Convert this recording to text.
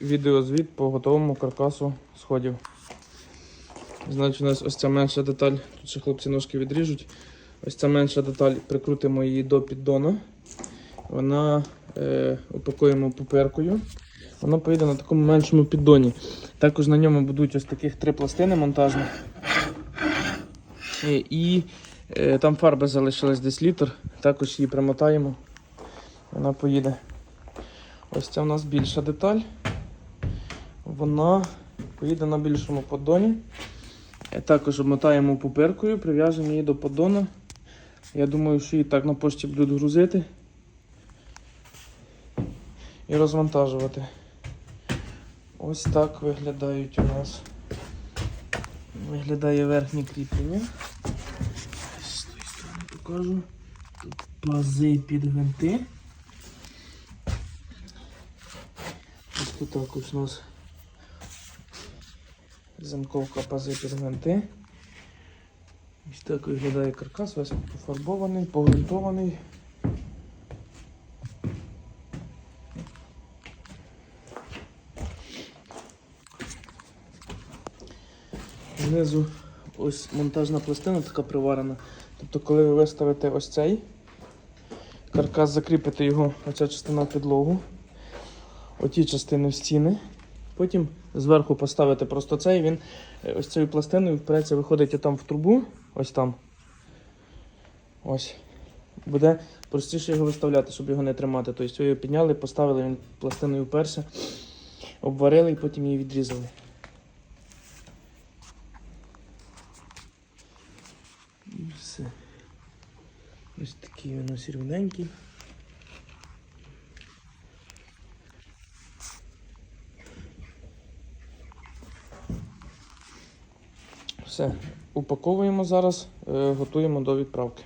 відеозвіт по готовому каркасу сходів. Значить, у нас ось ця менша деталь, тут ще хлопці ножки відріжуть. Ось ця менша деталь, прикрутимо її до піддону. Вона е, упакуємо пуперкою. Вона поїде на такому меншому піддоні. Також на ньому будуть ось таких три пластини монтажні. Е, І е, там фарби залишилась десь літр. Також її примотаємо. Вона поїде. Ось це у нас більша деталь. Вона поїде на більшому поддоні. Також обмотаємо пуперкою, прив'яжемо її до поддону. Я думаю, що її так на пошті будуть грузити і розвантажувати. Ось так виглядають у нас. Виглядає верхнє кріплення. З тої сторони покажу. Тут пази під гвинти. Ось тут також у нас замковка пази під гвинти. Ось так виглядає каркас, весь пофарбований, погрунтований. Знизу ось монтажна пластина така приварена. Тобто, коли ви виставите ось цей каркас, закріпите його, оця частина підлогу, оті частини в стіни. Потім зверху поставите просто цей, він е, ось цією пластиною впреться, виходить там в трубу, ось там. Ось. Буде простіше його виставляти, щоб його не тримати. Тобто його підняли, поставили, він пластиною вперся, обварили і потім її відрізали. І все. Ось такий він ось рівненький. Все, упаковуємо зараз, е, готуємо до відправки.